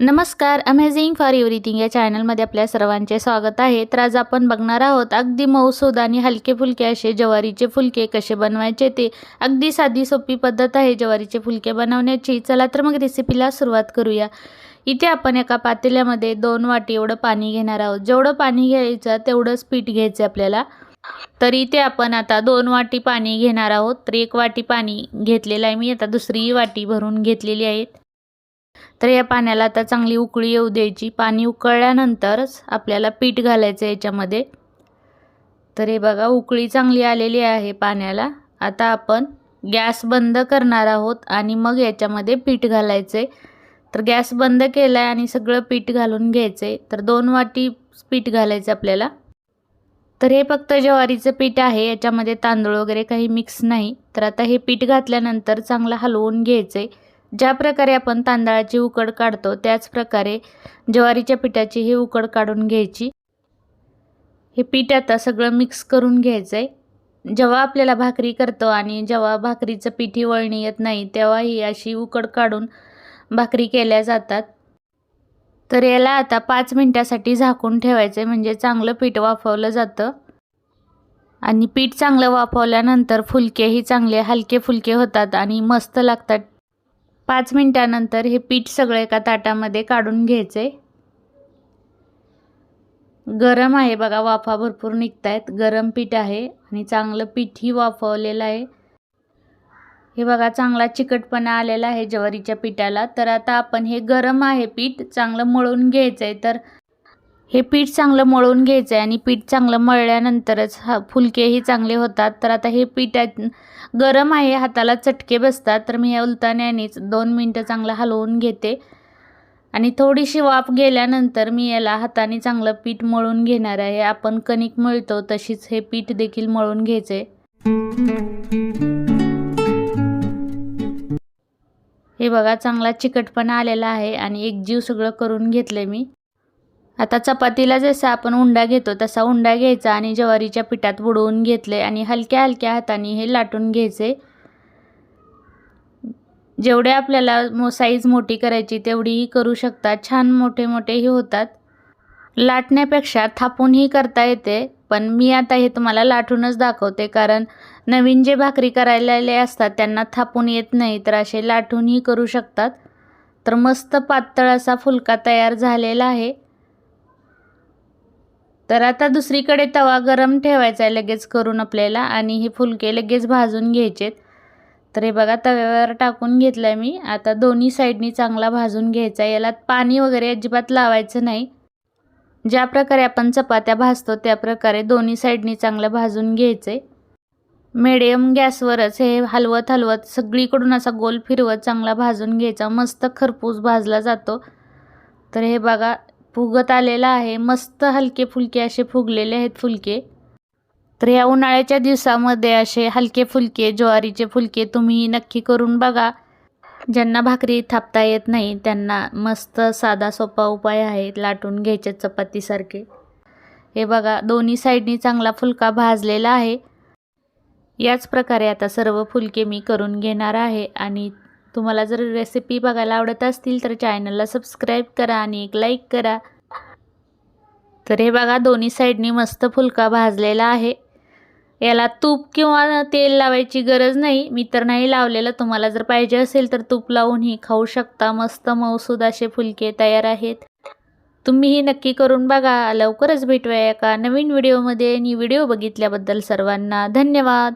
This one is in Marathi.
नमस्कार अमेझिंग फॉर एव्हरीथिंग या चॅनलमध्ये आपल्या सर्वांचे स्वागत आहे. तर आज आपण बघणार आहोत अगदी मऊसूद आणि हलके फुलके असे ज्वारीचे फुलके कसे बनवायचे ते. अगदी साधी सोपी पद्धत आहे ज्वारीचे फुलके बनवण्याची. चला तर मग रेसिपीला सुरुवात करूया. इथे आपण एका पातेल्यामध्ये दोन वाटी एवढं पाणी घेणार आहोत. जेवढं पाणी घ्यायचं तेवढंच पीठ घ्यायचं आपल्याला. तर इथे आपण आता दोन वाटी पाणी घेणार आहोत. तर एक वाटी पाणी घेतलेलं आहे मी. आता दुसरी वाटी भरून घेतलेली आहे. तर या पाण्याला आता चांगली उकळी येऊ द्यायची. पाणी उकळल्यानंतरच आपल्याला पीठ घालायचं याच्यामध्ये. तर हे बघा उकळी चांगली आलेली आहे पाण्याला. आता आपण गॅस बंद करणार आहोत आणि मग याच्यामध्ये पीठ घालायचे तर गॅस बंद केला आहे आणि सगळं पीठ घालून घ्यायचे तर दोन वाटी पीठ घालायचं आपल्याला. तर हे फक्त ज्वारीचं पीठ आहे याच्यामध्ये तांदूळ वगैरे काही मिक्स नाही. तर आता हे पीठ घातल्यानंतर चांगलं हलवून घ्यायचं आहे ज्या प्रकारे आपण तांदळाची उकड काढतो त्याच प्रकारे ज्वारीच्या पिठाची ही उकड काढून घ्यायची. हे पीठ आता सगळं मिक्स करून घ्यायचं आहे जेव्हा आपल्याला भाकरी करतो आणि जेव्हा भाकरीचं पीठ वळणी येत नाही तेव्हा ही अशी उकड काढून भाकरी केल्या जातात. तर याला आता पाच मिनटासाठी झाकून ठेवायचं आहे म्हणजे चांगलं पीठ वाफवलं जातं. आणि पीठ चांगलं वाफवल्यानंतर फुलकेही चांगले हलके फुलके होतात आणि मस्त लागतात. पाच मिनटानंतर हे पीठ सगळं एका ताटामध्ये काढून घ्यायचे गरम आहे बघा वाफा भरपूर निघत आहेत गरम पीठ आहे आणि चांगलं पीठही वाफवलेलं आहे. हे बघा चांगला चिकटपणा आलेला आहे ज्वारीच्या पिठाला. तर आता आपण हे गरम आहे पीठ चांगलं मळून घ्यायचं आहे तर हे पीठ चांगलं मळून घ्यायचं आहे आणि पीठ चांगलं मळल्यानंतरच हा फुलकेही चांगले होतात. तर आता हे पीठ गरम आहे हाताला चटके बसतात. तर मी या उलताण्यानेच दोन मिनटं चांगलं हलवून घेते. आणि थोडीशी वाफ गेल्यानंतर मी याला हाताने चांगलं पीठ मळून घेणार आहे. आपण कणिक मळतो तशीच हे पीठ देखील मळून घ्यायचे हे बघा चांगला चिकटपणा आलेला आहे आणि एक जीव सगळं करून घेतलं मी. आता चपातीला जसा आपण उंडा घेतो तसा उंडा घ्यायचा आणि ज्वारीच्या पिठात बुडवून घेतले आणि हलक्या हलक्या हाताने हे लाटून घ्यायचे. जेवढे आपल्याला मो साईज मोठी करायची तेवढीही करू शकतात छान मोठे मोठेही होतात. लाटण्यापेक्षा थापूनही करता येते पण मी आता हे तुम्हाला लाटूनच दाखवते कारण नवीन जे भाकरी करायला असतात त्यांना थापून येत नाही तर असे लाटूनही करू शकतात. तर मस्त पातळ असा फुलका तयार झालेला आहे. तर आता दुसरीकडे तवा गरम ठेवायचा आहे लगेच करून आपल्याला आणि हे फुलके लगेच भाजून घ्यायचेत. तर हे बघा तव्यावर टाकून घेतलं आहे मी. आता दोन्ही साईडनी चांगला भाजून घ्यायचा आहे. याला पाणी वगैरे अजिबात लावायचं नाही. ज्या प्रकारे आपण चपात्या भाजतो त्या प्रकारे दोन्ही साईडनी चांगलं भाजून घ्यायचं आहे मिडियम गॅसवरच हे हलवत हलवत सगळीकडून असा गोल फिरवत चांगला भाजून घ्यायचा. मस्त खरपूस भाजला जातो. तर हे बघा फुगत आलेला आहे. मस्त हलके फुलके असे फुगलेले आहेत फुलके. तर या उन्हाळ्याच्या दिवसामध्ये असे हलके फुलके ज्वारीचे फुलके तुम्ही नक्की करून बघा. ज्यांना भाकरी थापता येत नाही त्यांना मस्त साधा सोपा उपाय आहे लाटून घ्यायचे चपातीसारखे. हे बघा दोन्ही साईडनी चांगला फुलका भाजलेला आहे. याच प्रकारे आता सर्व फुलके मी करून घेणार आहे आणि तुम्हाला जर रेसिपी बघायला आवडत असतील तर चॅनलला सबस्क्राईब करा आणि एक लाईक करा. तर हे बघा दोन्ही साईडनी मस्त फुलका भाजलेला आहे. याला तूप किंवा तेल लावायची गरज नाही. मी तर नाही लावलेलं. तुम्हाला जर पाहिजे असेल तर तूप लावूनही खाऊ शकता. मस्त मौसूद असे फुलके तयार आहेत. तुम्हीही नक्की करून बघा. लवकरच भेटूया एका नवीन व्हिडिओमध्ये आणि व्हिडिओ बघितल्याबद्दल सर्वांना धन्यवाद.